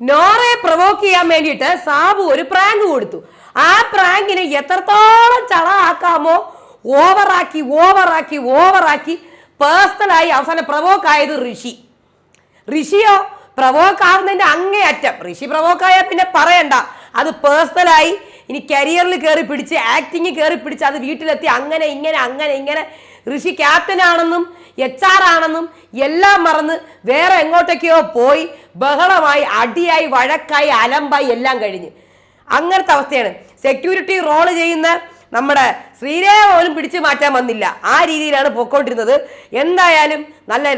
നോറയെ provoke ചെയ്യാൻ വേണ്ടിയിട്ട് സാബു ഒരു പ്രാങ്ക് കൊടുത്തു. ആ പ്രാങ്കിനെ എത്രത്തോളം ചള ആക്കാമോ ഓവറാക്കി ഓവറാക്കി ഓവറാക്കി പേഴ്സണലായി അവസാനം പ്രവോക്ക് ആയത് ഋഷി. ഋഷിയോ പ്രവോക്ക് ആവുന്നതിന്റെ അങ്ങേയറ്റം. ഋഷി പ്രവോക്കായ പിന്നെ പറയണ്ട. അത് പേഴ്സണലായി ഇനി കരിയറിൽ കയറി പിടിച്ച് ആക്ടിങ് കയറി പിടിച്ച് അത് വീട്ടിലെത്തി. അങ്ങനെ ഇങ്ങനെ അങ്ങനെ ഇങ്ങനെ. ഋഷി ക്യാപ്റ്റൻ ആണെന്നും എച്ച് ആർ ആണെന്നും എല്ലാം മറന്ന് വേറെ എങ്ങോട്ടൊക്കെയോ പോയി ബഹളമായി അടിയായി വഴക്കായി അലമ്പായി എല്ലാം കഴിഞ്ഞ്. അങ്ങനത്തെ അവസ്ഥയാണ്. സെക്യൂരിറ്റി റോൾ ചെയ്യുന്ന നമ്മുടെ ശ്രീരേഖ പോലും പിടിച്ചു മാറ്റാൻ വന്നില്ല. ആ രീതിയിലാണ് പൊക്കോണ്ടിരുന്നത് എന്തായാലും നല്ല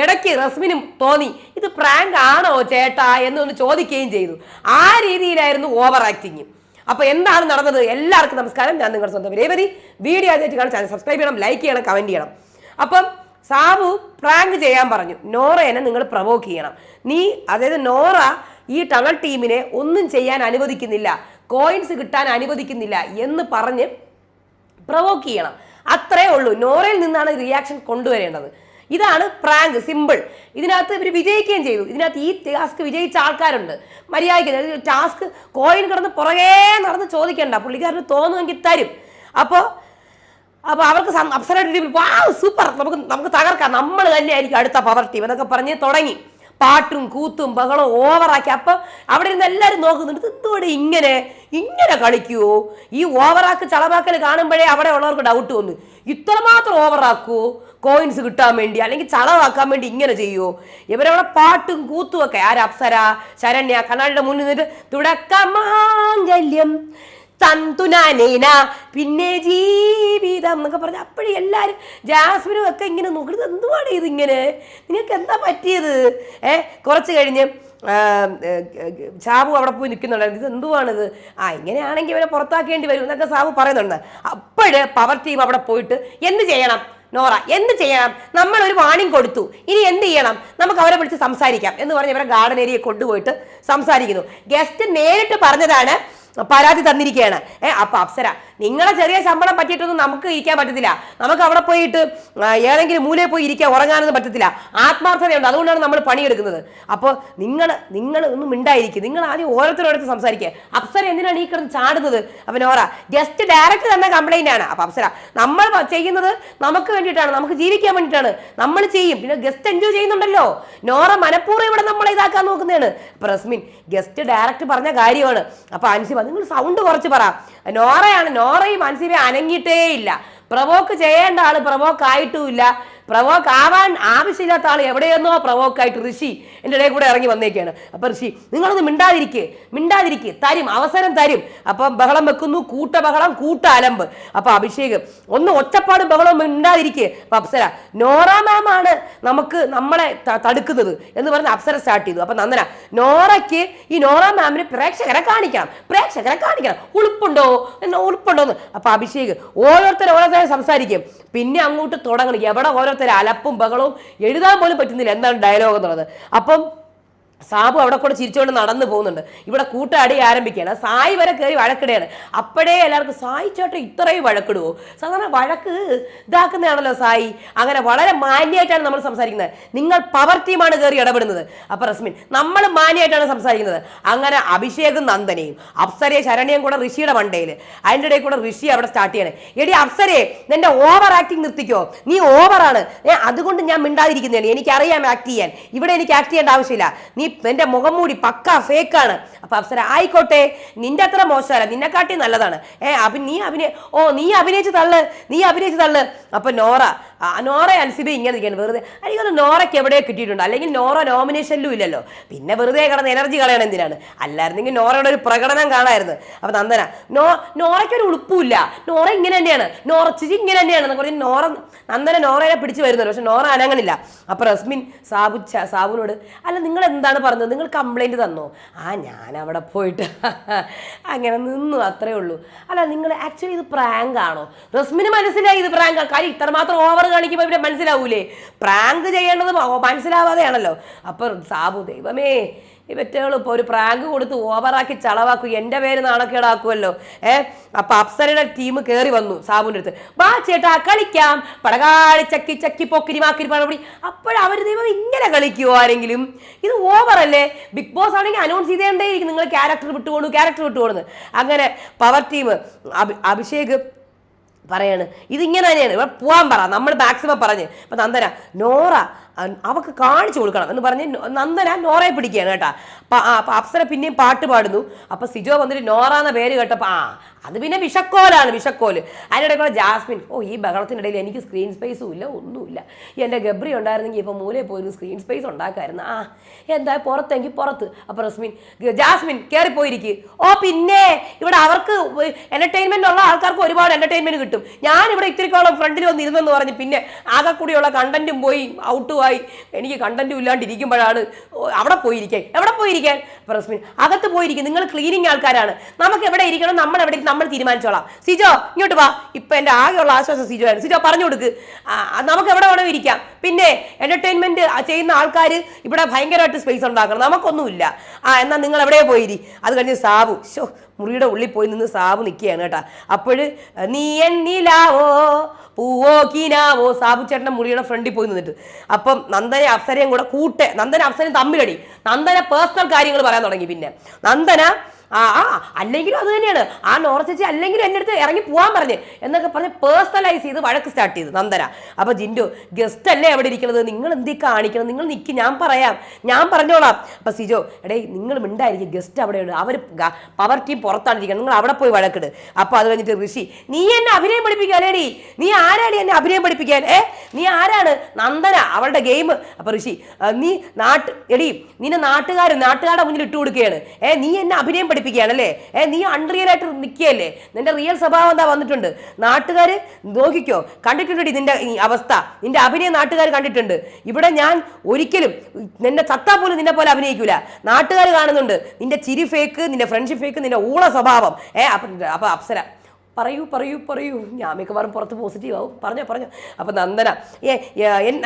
ഇടയ്ക്ക് റസ്മിനും തോന്നി ഇത് പ്രാങ്ക് ആണോ ചേട്ടാ? എന്നൊന്ന് ചോദിക്കുകയും ചെയ്തു. ആ രീതിയിലായിരുന്നു ഓവർ ആക്ടിങ് അപ്പൊ എന്താണ് നടന്നത്? എല്ലാവർക്കും നമസ്കാരം. ഞാൻ നിങ്ങളുടെ സ്വന്തം രേവതി വീഡിയോ ആദ്യമായിട്ട് കാണാൻ ചാനൽ സബ്സ്ക്രൈബ് ചെയ്യണം ലൈക്ക് ചെയ്യണം കമന്റ് ചെയ്യണം. അപ്പം സാബു പ്രാങ്ക് ചെയ്യാൻ പറഞ്ഞു. നോറേനെ നിങ്ങൾ പ്രവോക്ക് ചെയ്യണം. നീ അതായത് നോറ ഈ ടണൽ ടീമിനെ ഒന്നും ചെയ്യാൻ അനുവദിക്കുന്നില്ല. കോയിൻസ് കിട്ടാൻ അനുവദിക്കുന്നില്ല എന്ന് പറഞ്ഞ് പ്രവോക്ക് ചെയ്യണം. അത്രേ ഉള്ളൂ. നോറയിൽ നിന്നാണ് റിയാക്ഷൻ കൊണ്ടുവരേണ്ടത്. ഇതാണ് പ്രാങ്ക് സിമ്പിൾ ഇതിനകത്ത് ഇവർ വിജയിക്കുകയും ചെയ്തു. ഇതിനകത്ത് ഈ ടാസ്ക് വിജയിച്ച ആൾക്കാരുണ്ട്. മര്യാദയ്ക്ക് ടാസ്ക് കോയിൻ കിടന്ന് പുറകേ നടന്ന് ചോദിക്കണ്ട. പുള്ളിക്കാരന് തോന്നുമെങ്കിൽ തരും. അപ്പോൾ അപ്പോൾ അവർക്ക് അപ്സരായിട്ട് അപ്സര വാ സൂപ്പർ നമുക്ക് നമുക്ക് തകർക്കാം. നമ്മൾ തന്നെയായിരിക്കും അടുത്ത പവർ ടീം എന്നൊക്കെ പറഞ്ഞ് തുടങ്ങി. പാട്ടും കൂത്തും ബഹളവും ഓവറാക്കി. അപ്പം അവിടെ ഇരുന്ന് എല്ലാവരും നോക്കുന്നുണ്ട് ഇത് എന്തുകൊണ്ട് ഇങ്ങനെ? ഇങ്ങനെ കളിക്കുവോ? ഈ ഓവറാക്ക് ചളവാക്കൽ കാണുമ്പോഴേ അവിടെ ഉള്ളവർക്ക് ഡൗട്ട് വന്നു. ഇത്രമാത്രം ഓവറാക്കുവോ കോയിൻസ് കിട്ടാൻ വേണ്ടി അല്ലെങ്കിൽ ചളവാക്കാൻ വേണ്ടി ഇങ്ങനെ ചെയ്യുമോ ഇവരവിടെ പാട്ടും കൂത്തും ഒക്കെ. ആര്? അപ്സര ശരണ്യ കണ്ണാടിയുടെ മുന്നിൽ നിന്നിട്ട് തുടക്കമാംഗല്യം തന്തുനാനേന പിന്നെ ജീവിതം എന്നൊക്കെ പറഞ്ഞ് അപ്പോഴും എല്ലാവരും ജാസ്മിനും ഒക്കെ ഇങ്ങനെ നോക്കുന്നത് എന്തുവാണ് ഇതിങ്ങനെ? നിങ്ങൾക്ക് എന്താ പറ്റിയത്? ഏ കുറച്ച് കഴിഞ്ഞ് സാബു അവിടെ പോയി നിൽക്കുന്നുണ്ടായിരുന്നു ഇത് എന്തുവാണിത്? ആ ഇങ്ങനെയാണെങ്കിൽ ഇവരെ പുറത്താക്കേണ്ടി വരും എന്നൊക്കെ സാബു പറയുന്നുണ്ട്. അപ്പോഴ് പവർ ടീം അവിടെ പോയിട്ട് എന്ത് ചെയ്യണം? നോറ എന്ത് ചെയ്യണം? നമ്മൾ ഒരു വാണിംഗ് കൊടുത്തു. ഇനി എന്ത് ചെയ്യണം? നമുക്ക് അവരെ വിളിച്ച് സംസാരിക്കാം എന്ന് പറഞ്ഞ് ഇവരെ ഗാർഡൻ ഏരിയ കൊണ്ടുപോയിട്ട് സംസാരിക്കുന്നു. ഗസ്റ്റ് നേരിട്ട് പറഞ്ഞതാണ് പരാതി തന്നിരിക്കുകയാണ് ഏഹ് അപ്പൊ അപ്സര നിങ്ങളെ ചെറിയ ശമ്പളം പറ്റിയിട്ടൊന്നും നമുക്ക് ഇരിക്കാൻ പറ്റത്തില്ല. നമുക്ക് അവിടെ പോയിട്ട് ഏതെങ്കിലും മൂലയിൽ പോയി ഇരിക്കാൻ ഉറങ്ങാനൊന്നും പറ്റത്തില്ല. ആത്മാർത്ഥതയുണ്ട്. അതുകൊണ്ടാണ് നമ്മൾ പണിയെടുക്കുന്നത്. അപ്പോൾ നിങ്ങൾ നിങ്ങൾ ഒന്നും മിണ്ടായിരിക്കും. നിങ്ങൾ ആദ്യം ഓരോരുത്തരോടത്ത് സംസാരിക്കുക അപ്സര എന്തിനാണ് ഈ കിടന്ന് ചാടുന്നത്? അപ്പൊ നോറ ജസ്റ്റ് ഡയറക്റ്റ് തന്നെ കംപ്ലൈന്റ് ആണ്. അപ്പൊ അപ്സര നമ്മൾ ചെയ്യുന്നത് നമുക്ക് വേണ്ടിയിട്ടാണ്. നമുക്ക് ജീവിക്കാൻ വേണ്ടിയിട്ടാണ്. നമ്മൾ ചെയ്യും. പിന്നെ ഗസ്റ്റ് എൻജോയ് ചെയ്യുന്നുണ്ടല്ലോ. നോറ മനഃപൂർവം ഇവിടെ നമ്മളെ ഇതാക്കാൻ നോക്കുന്നതാണ്. പ്രസ്മിൻ ഗസ്റ്റ് ഡയറക്റ്റ് പറഞ്ഞ കാര്യമാണ്. അപ്പൊ അൻസിബ നിങ്ങൾ സൗണ്ട് കുറച്ച് പറ. നോറയാണ് നോറയും അൻസിബ അനങ്ങിയിട്ടേ ഇല്ല പ്രവോക്ക് ചെയ്യേണ്ട ആൾ പ്രവോക്ക് ആയിട്ടുമില്ല. പ്രവോക്ക് ആവാൻ ആവശ്യമില്ലാത്ത ആൾ എവിടെയെന്നോ പ്രവോക്കായിട്ട് ഋഷി എന്റെ ഇടയിൽ കൂടെ ഇറങ്ങി വന്നേക്കാണ്. അപ്പൊ ഋഷി നിങ്ങളൊന്ന് മിണ്ടാതിരിക്കേ മിണ്ടാതിരിക്കേ. തരും അവസരം തരും. അപ്പം ബഹളം വെക്കുന്നു കൂട്ട ബഹളം കൂട്ട അലമ്പ് അപ്പൊ അഭിഷേക് ഒന്ന് ഒറ്റപ്പാടും ബഹളം മിണ്ടാതിരിക്കേ. അപ്പൊ അപ്സര നോറ മാമാണ് നമുക്ക് നമ്മളെ തടുക്കുന്നത് എന്ന് പറഞ്ഞ് അപ്സര സ്റ്റാർട്ട് ചെയ്തു. അപ്പൊ നന്ദന നോറയ്ക്ക് ഈ നോറ മാമിന് പ്രേക്ഷകരെ കാണിക്കണം പ്രേക്ഷകരെ കാണിക്കണം. ഉളുപ്പുണ്ടോ? ഉളുപ്പുണ്ടോ എന്ന് അപ്പൊ അഭിഷേക് ഓരോരുത്തർ ഓരോരുത്തരെ സംസാരിക്കും. പിന്നെ അങ്ങോട്ട് തുടങ്ങണം. എവിടെ ഓരോരുത്തർ അലപ്പും ബഹളവും എഴുതാൻ പോലും പറ്റുന്നില്ല. എന്താണ് ഡയലോഗ് എന്നുള്ളത്. അപ്പം സാബു അവിടെ കൂടെ ചിരിച്ചുകൊണ്ട് നടന്നു പോകുന്നുണ്ട്. ഇവിടെ കൂട്ടടി ആരംഭിക്കുകയാണ്. സായി വരെ കയറി വഴക്കിടുകയാണ്. അപ്പോഴേ എല്ലാവർക്കും സായി ചേട്ടൻ ഇത്രയും വഴക്കിടുവോ? സാധാരണ വഴക്ക് ഇതാക്കുന്നതാണല്ലോ സായി. അങ്ങനെ വളരെ മാന്യമായിട്ടാണ് നമ്മൾ സംസാരിക്കുന്നത്. നിങ്ങൾ പവർ ടീമാണ് കയറി ഇടപെടുന്നത്. അപ്പൊ റസ്മിൻ നമ്മൾ മാന്യമായിട്ടാണ് സംസാരിക്കുന്നത്. അങ്ങനെ അഭിഷേകും നന്ദനയും അപ്സരയെ ശരണ്യം കൂടെ ഋഷിയുടെ മണ്ടയിൽ അതിന്റെ ഇടയിൽ കൂടെ ഋഷി അവിടെ സ്റ്റാർട്ട് ചെയ്യണേ. എടി അപ്സരയെ നിന്റെ ഓവർ ആക്ടിങ് നിർത്തിക്കോ. നീ ഓവറാണ് അതുകൊണ്ട് ഞാൻ മിണ്ടാതിരിക്കുന്നതാണ് എനിക്കറിയാം ആക്ട് ചെയ്യാൻ. ഇവിടെ എനിക്ക് ആക്ട് ചെയ്യേണ്ട ആവശ്യമില്ല. നീ നിന്റെ മുഖം മൂടി പക്ക ഫേക്കാണ് അപ്പൊ അപ്സര ആയിക്കോട്ടെ. നിന്റെ അത്ര മോശമല്ല നിന്നെക്കാട്ടി നല്ലതാണ്. ഏ അഭി നീ അഭിനയ ഓ നീ അഭിനയിച്ച് തള്ള് നീ അഭിനയിച്ച് തള്ള്. അപ്പൊ നോറ നോറ അൻസിബ ഇങ്ങനെ ഇരിക്കുകയാണ് വെറുതെ അല്ലെങ്കിൽ നോറയ്ക്ക് എവിടെയോ കിട്ടിയിട്ടുണ്ട്? അല്ലെങ്കിൽ നോറ നോമിനേഷനിലും ഇല്ലല്ലോ. പിന്നെ വെറുതെ കിടന്ന് എനർജി കളയണം എന്തിനാണ്? അല്ലായിരുന്നെങ്കിൽ നോറയുടെ ഒരു പ്രകടനം കാണായിരുന്നു. അപ്പൊ നന്ദന നോ നോറയ്ക്ക് ഒരു ഉളുപ്പുമില്ല. നോറ ഇങ്ങനെ തന്നെയാണ്. നോറ ചിരി ഇങ്ങനെ തന്നെയാണ് എന്നൊക്കെ പറഞ്ഞ് നോറ നന്ദന നോറയെ പിടിച്ച് വരുന്നുണ്ട്. പക്ഷെ നോറ അനങ്ങനില്ല അപ്പൊ റസ്മിൻ സാബു സാബുനോട് അല്ല നിങ്ങൾ എന്താണ് പറഞ്ഞത് നിങ്ങൾ കംപ്ലൈന്റ് തന്നോ? ആ ഞാൻ അവിടെ പോയിട്ട് അങ്ങനെ നിന്നു അത്രേ ഉള്ളൂ. അല്ല നിങ്ങൾ ആക്ച്വലി ഇത് പ്രാങ്ക് ആണോ? റസ്മിന് മനസ്സിലായി ഇത് പ്രാങ്ക് കാര്യം ഇത്രമാത്രം ഓവർ കാണിക്കുമ്പോൾ ഇവിടെ മനസ്സിലാവൂലേ? പ്രാങ്ക് ചെയ്യേണ്ടത് മനസ്സിലാവാതെയാണല്ലോ. അപ്പോൾ സാബു ദൈവമേ ഈ പെറ്റുകൾ ഇപ്പോൾ ഒരു പ്രാങ്ക് കൊടുത്ത് ഓവറാക്കി ചളവാക്കും. എന്റെ പേര് നാണക്കേടാക്കുമല്ലോ. ഏ? അപ്പൊ അപ്സരയുടെ ടീം കയറി വന്നു സാബുവിന്റെ അടുത്ത്. വാ ചേട്ടാ കളിക്കാം. പടകാളി ചക്കി ചക്കി പൊക്കിരി മാക്കിരി പഴപടി അപ്പോഴവർ ദൈവം ഇങ്ങനെ കളിക്കുമോ ആരെങ്കിലും? ഇത് ഓവറല്ലേ? ബിഗ് ബോസ് ആണെങ്കിൽ അനൗൺസ് ചെയ്തേണ്ടേയിരിക്കും നിങ്ങൾ ക്യാരക്ടർ വിട്ടുകൊണ്ടു ക്യാരക്ടർ വിട്ടുകൊടുന്ന്. അങ്ങനെ പവർ ടീം അഭിഷേക് പറയാണ്. ഇതിങ്ങനെ തന്നെയാണ്. ഇവിടെ പോകാൻ പറ. നമ്മൾ മാക്സിമം പറഞ്ഞ്. ഇപ്പം നന്ദന നോറ അവക്ക് കാണിച്ചു കൊടുക്കണം എന്ന് പറഞ്ഞ് നന്ദന നോറയെ പിടിക്കുകയാണ് കേട്ടാ. അപ്പം അപ്സര പിന്നെയും പാട്ട് പാടുന്നു. അപ്പം സിജോ വന്നിട്ട് നോറ എന്ന പേര് കേട്ടപ്പോൾ ആ അത് പിന്നെ വിഷക്കോലാണ് വിഷക്കോൽ. അതിനിടയ്ക്കുള്ള ജാസ്മിൻ ഓ ഈ ബഹളത്തിനിടയിൽ എനിക്ക് സ്ക്രീൻ സ്പേസും ഇല്ല ഒന്നുമില്ല. എന്റെ ഗബ്രി ഉണ്ടായിരുന്നെങ്കിൽ ഇപ്പോൾ മൂലയിൽ പോയി സ്ക്രീൻ സ്പേസ് ഉണ്ടാക്കായിരുന്നു. ആ എന്താ പുറത്തെങ്കിൽ പുറത്ത്. അപ്പോൾ റസ്മിൻ ജാസ്മിൻ കയറിപ്പോയിരിക്കും ഓ പിന്നെ ഇവിടെ അവർക്ക് എന്റർടൈൻമെന്റ് ഉള്ള ആൾക്കാർക്ക് ഒരുപാട് എന്റർടൈൻമെന്റ് കിട്ടും. ഞാനിവിടെ ഇത്തിരിക്കോളം ഫ്രണ്ടിൽ വന്നിരുന്നെന്ന് പറഞ്ഞ് പിന്നെ ആകെ കൂടിയുള്ള കണ്ടന്റും പോയി ഔട്ടുമായി എനിക്ക് കണ്ടന്റും ഇല്ലാണ്ടിരിക്കുമ്പോഴാണ് അവിടെ പോയിരിക്കാൻ. എവിടെ പോയിരിക്കാൻ? പ്രസ്മിൻ അകത്ത് പോയിരിക്കും. നിങ്ങൾ ക്ലീനിങ് ആൾക്കാരാണ്. നമുക്ക് എവിടെ ഇരിക്കണം? നമ്മൾ എവിടെ നമ്മൾ തീരുമാനിച്ചോളാം. സിജോ ഇങ്ങോട്ട് വാ. ഇപ്പൊ എന്റെ ആകെയുള്ള ആശ്വാസം സിജോ ആണ് സിജോ പറഞ്ഞു കൊടുക്ക്. നമുക്ക് എവിടെ വേണോ ഇരിക്കാം. പിന്നെ എന്റർടൈൻമെന്റ് ചെയ്യുന്ന ആൾക്കാർ ഇവിടെ ഭയങ്കരമായിട്ട് സ്പേസ് ഉണ്ടാക്കണം. നമുക്കൊന്നുമില്ല. ആ എന്നാൽ നിങ്ങൾ എവിടെ പോയിരി അത് കഴിഞ്ഞ് സാബു. മുറിയുടെ ഉള്ളിൽ പോയി നിന്ന് സാബ് നിൽക്കുകയാണ് കേട്ടാ. അപ്പോൾ നീ എന്നിലാവോ? പൂവോ കീനാവോ? സാബു ചേട്ടന്റെ മുറിയുടെ ഫ്രണ്ടിൽ പോയി നിന്നിട്ട്. അപ്പം നന്ദനെ അപ്സരയും കൂടെ കൂട്ടെ നന്ദന അപ്സരയും തമ്മിലടി. നന്ദന പേഴ്സണൽ കാര്യങ്ങൾ പറയാൻ തുടങ്ങി പിന്നെ. നന്ദന ആ ആ അല്ലെങ്കിലും അത് തന്നെയാണ്. ആ നോറ ചേച്ചി അല്ലെങ്കിലും എന്റെ അടുത്ത് ഇറങ്ങി പോകാൻ പറഞ്ഞ്. എന്നൊക്കെ പറഞ്ഞ് പേഴ്സണലൈസ് ചെയ്ത് വഴക്ക് സ്റ്റാർട്ട് ചെയ്ത്. നന്ദന. അപ്പോൾ ജിൻഡു ഗസ്റ്റ് അല്ലേ എവിടെ ഇരിക്കുന്നത്? നിങ്ങൾ എന്തി കാണിക്കണം? നിങ്ങൾ നിൽക്കി ഞാൻ പറയാം. ഞാൻ പറഞ്ഞോളാം. അപ്പോൾ സിജോ എടേ നിങ്ങൾ മിണ്ടായിരിക്കും. ഗസ്റ്റ് അവിടെയുണ്ട്. അവർ പവർ ടീം പുറത്താണ് ഇരിക്കുന്നത്. നിങ്ങൾ അവിടെ പോയി വഴക്കിട്. അപ്പോൾ അത് കഴിഞ്ഞിട്ട് ഋഷി നീ എന്നെ അഭിനയം പഠിപ്പിക്കാൻ അല്ലേടി? നീ ആരാണ് എന്നെ അഭിനയം പഠിപ്പിക്കാൻ? ഏ? നീ ആരാണ്? നന്ദന അവളുടെ ഗെയിം അപ്പോൾ ഋഷി നീ നാട്ട് എടി നിന്നെ നാട്ടുകാർ നാട്ടുകാരുടെ മുന്നിൽ ഇട്ട് കൊടുക്കുകയാണ് ഏ നീ എന്നെ അഭിനയം പഠിപ്പിക്കുകയാണ് അല്ലേ ഏ നീ അൺറിയൽ ആയിട്ട് നിൽക്കുകയല്ലേ നിന്റെ റിയൽ സ്വഭാവം എന്താ വന്നിട്ടുണ്ട്? നാട്ടുകാർ നോക്കിക്കോ കണ്ടിട്ടുണ്ടടി നിന്റെ അവസ്ഥ. നിന്റെ അഭിനയം നാട്ടുകാർ കണ്ടിട്ടുണ്ട്. ഇവിടെ ഞാൻ ഒരിക്കലും നിന്നെ ചത്താ പോലും നിന്നെ പോലെ അഭിനയിക്കൂല. നാട്ടുകാർ കാണുന്നുണ്ട്. നിന്റെ ചിരി ഫേക്ക് നിന്റെ ഫ്രണ്ട്ഷിപ്പ് ഫേക്ക് നിന്റെ ഊള സ്വഭാവം. ഏ അപ്പം അപ്പൊ അപ്സര. പറയൂ പറയൂ പറയൂ. ഞാൻ മിക്കവാറും പുറത്ത് പോസിറ്റീവ് ആവും. പറഞ്ഞോ പറഞ്ഞോ. അപ്പൊ നന്ദന. ഏ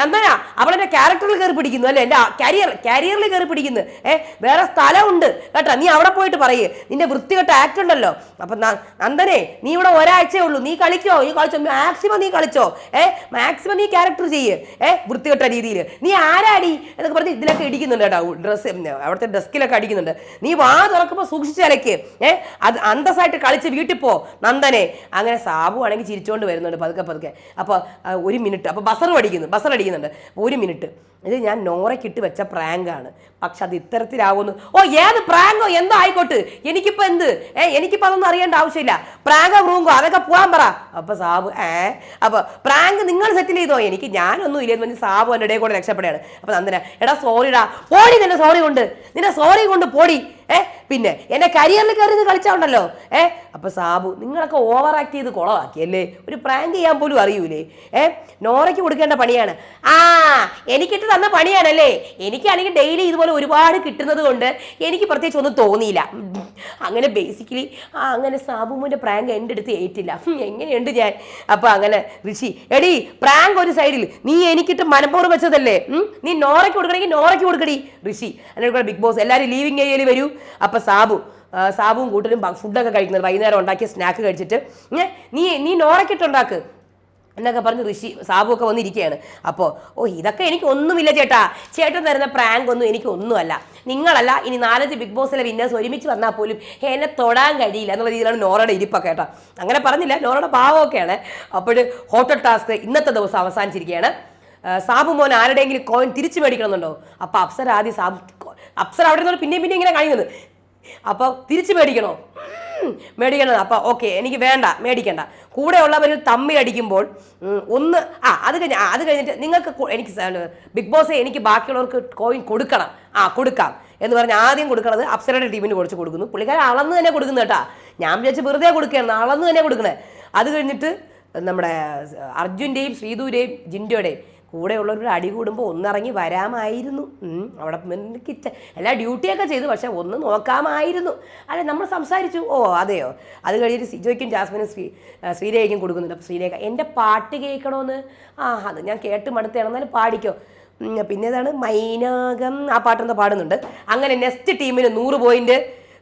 നന്ദന അവളെന്റെ ക്യാരക്ടറിൽ കയറി പിടിക്കുന്നു അല്ലേ? എന്റെ കരിയർ കരിയറിൽ കയറി പിടിക്കുന്നു. ഏ വേറെ സ്ഥലമുണ്ട്. കേട്ടോ നീ അവിടെ പോയിട്ട് പറയേ. നിന്റെ വൃത്തികെട്ട ആക്ട് ഉണ്ടല്ലോ. അപ്പൊ നന്ദനെ നീ ഇവിടെ ഒരാഴ്ചയേ ഉള്ളൂ. നീ കളിക്കോ? നീ കളിച്ചോ? മാക്സിമം നീ കളിച്ചോ? ഏ മാക്സിമം നീ ക്യാരക്ടർ ചെയ്യ്. ഏ വൃത്തികെട്ട രീതിയിൽ നീ ആരാടി? എന്നൊക്കെ പറഞ്ഞ് ഇതിലൊക്കെ ഇടിക്കുന്നുണ്ട് കേട്ടോ. ഡ്രസ്സ് അവിടുത്തെ ഡെസ്കിലൊക്കെ അടിക്കുന്നുണ്ട്. നീ വാ തുറക്കുമ്പോൾ സൂക്ഷിച്ച് അലക്ക്. ഏ അത് അന്തസ്സായിട്ട് കളിച്ച് വീട്ടിൽ പോ. നന്ദനെ. അങ്ങനെ സാബു ആണെങ്കിൽ ചിരിച്ചുകൊണ്ട് വരുന്നുണ്ട് പതുക്കെ പതുക്കെ. അപ്പോൾ ഒരു മിനിറ്റ്. അപ്പോൾ ബസർ അടിക്കുന്നു ബസർ അടിക്കുന്നുണ്ട്. ഒരു മിനിറ്റ്. ഇത് ഞാൻ നോറയ്ക്കിട്ട് വെച്ച പ്രാങ്കാണ്. പക്ഷെ അത് ഇത്തരത്തിലാവുന്നു. ഓ ഏത് പ്രാങ്കോ? എന്തോ ആയിക്കോട്ട്. എനിക്കിപ്പോൾ എന്ത്? ഏ എനിക്കിപ്പോൾ അതൊന്നും അറിയേണ്ട ആവശ്യമില്ല. പ്രാങ്കോ റൂങ്കോ അതൊക്കെ പോകാൻ പറ. അപ്പോൾ സാബു ഏ അപ്പോൾ പ്രാങ്ക് നിങ്ങൾ സെറ്റിൽ ചെയ്തോ? എനിക്ക് ഞാനൊന്നും ഇല്ലെന്ന് പറഞ്ഞ് സാബു എന്റെ ഇടയിൽ കൂടെ രക്ഷപ്പെടുകയാണ്. അപ്പോൾ നന്ദന എടാ സോറിടാ പോടി നിന്നെ സോറി കൊണ്ട്. നിന്നെ സോറി കൊണ്ട് പോടി. ഏ പിന്നെ എന്നെ കരിയറിൽ കയറി കളിച്ചാണ്ടല്ലോ ഏ അപ്പൊ സാബു നിങ്ങളൊക്കെ ഓവർ ആക്ട് ചെയ്ത് കുളമാക്കി അല്ലേ ഒരു പ്രാങ്ക് ചെയ്യാൻ പോലും അറിയൂലേ? ഏ നോറയ്ക്ക് കൊടുക്കേണ്ട പണിയാണ്. ആ എനിക്കിട്ട് തന്ന പണിയാണല്ലേ? എനിക്കാണെങ്കിൽ ഡെയിലി ഇതുപോലെ ഒരുപാട് കിട്ടുന്നത് കൊണ്ട് എനിക്ക് പ്രത്യേകിച്ച് ഒന്നും തോന്നിയില്ല. അങ്ങനെ ബേസിക്കലി ആ അങ്ങനെ സാബുവിന്റെ പ്രാങ്ക് എന്റെ അടുത്ത് ഏറ്റില്ല. എങ്ങനെയുണ്ട് ഞാൻ? അപ്പൊ അങ്ങനെ ഋഷി എടി പ്രാങ്ക് ഒരു സൈഡിൽ നീ എനിക്കിട്ട് മനപ്പൂർവം വെച്ചതല്ലേ? നീ നോറയ്ക്ക് കൊടുക്കണമെങ്കിൽ നോറയ്ക്ക് കൊടുക്കടി. ഋഷി അതിനോട് ബിഗ് ബോസ് എല്ലാവരും ലീവിങ് ഏരിയയിൽ വരൂ. അപ്പൊ സാബു സാബുവും കൂട്ടരും ഫുഡൊക്കെ കഴിക്കുന്നത് വൈകുന്നേരം ഉണ്ടാക്കിയ സ്നാക്ക് കഴിച്ചിട്ട് നീ നീ നോറക്കിട്ടുണ്ടാക്ക് എന്നൊക്കെ പറഞ്ഞ് ഋഷി സാബു ഒക്കെ വന്നിരിക്കുകയാണ്. അപ്പോൾ ഓ ഇതൊക്കെ എനിക്ക് ഒന്നുമില്ല ചേട്ടാ. ചേട്ടൻ തരുന്ന പ്രാങ്ക് ഒന്നും എനിക്ക് ഒന്നുമല്ല. നിങ്ങളല്ല ഇനി നാലഞ്ച് ബിഗ് ബോസിലെ വിന്നേഴ്സ് ഒരുമിച്ച് വന്നാൽ പോലും എന്നെ തൊടാൻ കഴിയില്ല എന്നുള്ള രീതിയിലാണ് നോറയുടെ ഇരിപ്പൊക്കെ കേട്ടോ. അങ്ങനെ പറഞ്ഞില്ല നോറയുടെ ഭാവമൊക്കെയാണ് അപ്പോൾ ഹോട്ടൽ ടാസ്ക് ഇന്നത്തെ ദിവസം അവസാനിച്ചിരിക്കുകയാണ്. സാബു മോൻ ആരുടെയെങ്കിലും കോയിൻ തിരിച്ചു മേടിക്കണമെന്നുണ്ടോ? അപ്പോൾ അപ്സര ആദ്യം സാബു അപ്സര അവിടെ നിന്ന് പിന്നെയും പിന്നെ ഇങ്ങനെ കഴിയുന്നത് അപ്പോൾ തിരിച്ചു മേടിക്കണോ? ഉം, മേടിക്കണത്. അപ്പോൾ ഓക്കെ എനിക്ക് വേണ്ട മേടിക്കണ്ട. കൂടെ ഉള്ളവരിൽ തമ്മിലടിക്കുമ്പോൾ അടിക്കുമ്പോൾ ഒന്ന് ആ അത് കഴിഞ്ഞ് അത് കഴിഞ്ഞിട്ട് നിങ്ങൾക്ക് എനിക്ക് ബിഗ് ബോസ് എനിക്ക് ബാക്കിയുള്ളവർക്ക് കോയിൻ കൊടുക്കണം. ആ കൊടുക്കാം. എന്ന് പറഞ്ഞ് ആദ്യം കൊടുക്കണത് അപ്സരയുടെ ടീമിന് കുറച്ച് കൊടുക്കുന്നു. പുള്ളിക്കാരൻ അളന്ന് തന്നെ കൊടുക്കുന്നു കേട്ടാ. ഞാൻ വിചാരിച്ച് വെറുതെ കൊടുക്കുകയാണ് അളന്ന് തന്നെ കൊടുക്കണേ. അത് കഴിഞ്ഞിട്ട് നമ്മുടെ അർജുന്റെയും ശ്രീധുവിന്റെയും ജിൻഡോയുടെയും കൂടെയുള്ളവരുടെ അടി കൂടുമ്പോൾ ഒന്നിറങ്ങി വരാമായിരുന്നു. അവിടെ പിന്നെ കിച്ച എല്ലാ ഡ്യൂട്ടിയൊക്കെ ചെയ്തു പക്ഷേ ഒന്ന് നോക്കാമായിരുന്നു. അല്ല നമ്മൾ സംസാരിച്ചു. ഓ അതെയോ? അത് കഴിഞ്ഞിട്ട് സിജോയ്ക്കും ജാസ്മിനും ശ്രീ ശ്രീരേഖയ്ക്കും കൊടുക്കുന്നുണ്ട്. അപ്പോൾ ശ്രീരേഖ എന്റെ പാട്ട് കേൾക്കണമെന്ന് ആ അത് ഞാൻ കേട്ട് മടുത്തേണം പാടിക്കോ. പിന്നെ ഇതാണ് മൈനാകം. ആ പാട്ടെന്താ പാടുന്നുണ്ട്? അങ്ങനെ നെക്സ്റ്റ് ടീമിന് നൂറ് പോയിന്റ്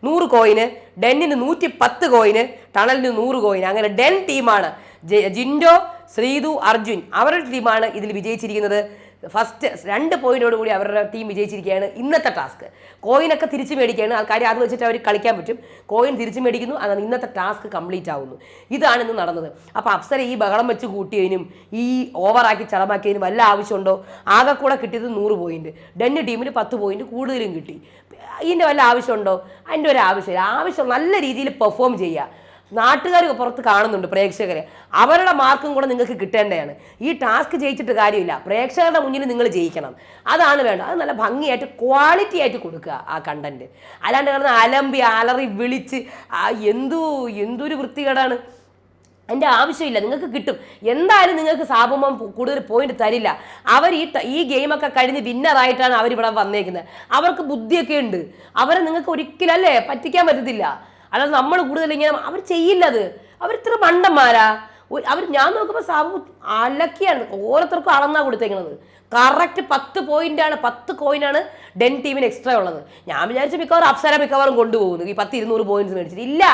നൂറ് കോയിന് ഡെന്നിന് നൂറ്റി പത്ത് കോയിന് ടണലിന് നൂറ് കോയിന് അങ്ങനെ ഡെൻ ടീമാണ്. ജിൻഡോ ശ്രീതു അർജുൻ അവരുടെ ടീമാണ് ഇതിൽ വിജയിച്ചിരിക്കുന്നത്. ഫസ്റ്റ് രണ്ട് പോയിന്റോട് കൂടി അവരുടെ ടീം വിജയിച്ചിരിക്കുകയാണ്. ഇന്നത്തെ ടാസ്ക് കോയിനൊക്കെ തിരിച്ചു മേടിക്കുകയാണ്. ആൾക്കാർ അത് വെച്ചിട്ട് അവർ കളിക്കാൻ പറ്റും. കോയിൻ തിരിച്ചു മേടിക്കുന്നു. അങ്ങനെ ഇന്നത്തെ ടാസ്ക് കംപ്ലീറ്റ് ആവുന്നു. ഇതാണ് ഇന്ന് നടന്നത്. അപ്പോൾ അപ്സര ഈ ബഹളം വെച്ച് കൂട്ടിയതിനും ഈ ഓവറാക്കി ചളമാക്കിയതിനും വല്ല ആവശ്യമുണ്ടോ? ആകെ കൂടെ കിട്ടിയത് നൂറ് പോയിന്റ് ഡെന്ന് ടീമിന് പത്ത് പോയിന്റ് കൂടുതലും കിട്ടി. ഇതിന്റെ വല്ല ആവശ്യമുണ്ടോ? അതിന്റെ ഒരു ആവശ്യമില്ല. ആവശ്യം നല്ല രീതിയിൽ പെർഫോം ചെയ്യുക. നാട്ടുകാർ പുറത്ത് കാണുന്നുണ്ട് പ്രേക്ഷകരെ. അവരുടെ മാർക്കും കൂടെ നിങ്ങൾക്ക് കിട്ടേണ്ടതാണ്. ഈ ടാസ്ക് ജയിച്ചിട്ട് കാര്യമില്ല. പ്രേക്ഷകരുടെ മുന്നിൽ നിങ്ങൾ ജയിക്കണം. അതാണ് വേണ്ടത്. അത് നല്ല ഭംഗിയായിട്ട് ക്വാളിറ്റി ആയിട്ട് കൊടുക്കുക ആ കണ്ടന്റ് അല്ലാണ്ട് കിടന്ന് അലമ്പി അലറി വിളിച്ച് ആ എന്തു എന്തൊരു വൃത്തികേടാണ്. അതിന്റെ ആവശ്യമില്ല. നിങ്ങൾക്ക് കിട്ടും. എന്തായാലും നിങ്ങൾക്ക് സാബുമം കൂടുതൽ പോയിന്റ് തരില്ല. അവർ ഈ ഈ ഗെയിമൊക്കെ കഴിഞ്ഞ് വിന്നറായിട്ടാണ് അവരിവിടെ വന്നേക്കുന്നത്. അവർക്ക് ബുദ്ധിയൊക്കെ ഉണ്ട്. അവരെ നിങ്ങൾക്ക് ഒരിക്കലും അല്ലേ പറ്റിക്കാൻ പറ്റത്തില്ല. അല്ലാതെ നമ്മൾ കൂടുതൽ ഇങ്ങനെ അവർ ചെയ്യില്ല അത്. അവർ ഇത്ര മണ്ടന്മാരാ. അവർ ഞാൻ നോക്കുമ്പോൾ സാബു അലക്കിയാണ്. ഓരോരുത്തർക്കും അളന്നാ കൊടുത്തേക്കുന്നത് കറക്റ്റ് പത്ത് പോയിന്റാണ് പത്ത് കോയിനാണ് ഡെൻ ടീമിന് എക്സ്ട്രാ ഉള്ളത്. ഞാൻ വിചാരിച്ചു മിക്കവാറും അപ്സര മിക്കവാറും കൊണ്ടുപോകുന്നു. ഈ പത്ത് ഇരുന്നൂറ് പോയിന്റ്സ് മേടിച്ചിട്ട്. ഇല്ല.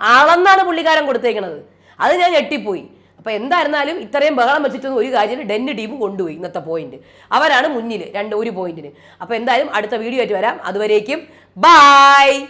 അളന്നാണ് പുള്ളിക്കാരൻ കൊടുത്തേക്കുന്നത് അത് ഞാൻ ഞെട്ടിപ്പോയി. അപ്പൊ എന്തായിരുന്നാലും ഇത്രയും ബഹളം വെച്ചിട്ടൊന്നും ഒരു കാര്യം ഡെൻ ടീം കൊണ്ടുപോയി ഇന്നത്തെ പോയിന്റ് അവരാണ് മുന്നിൽ രണ്ട് ഒരു പോയിന്റിന് അപ്പൊ എന്തായാലും അടുത്ത വീഡിയോ ആയിട്ട് വരാം. അതുവരേക്കും ബായ്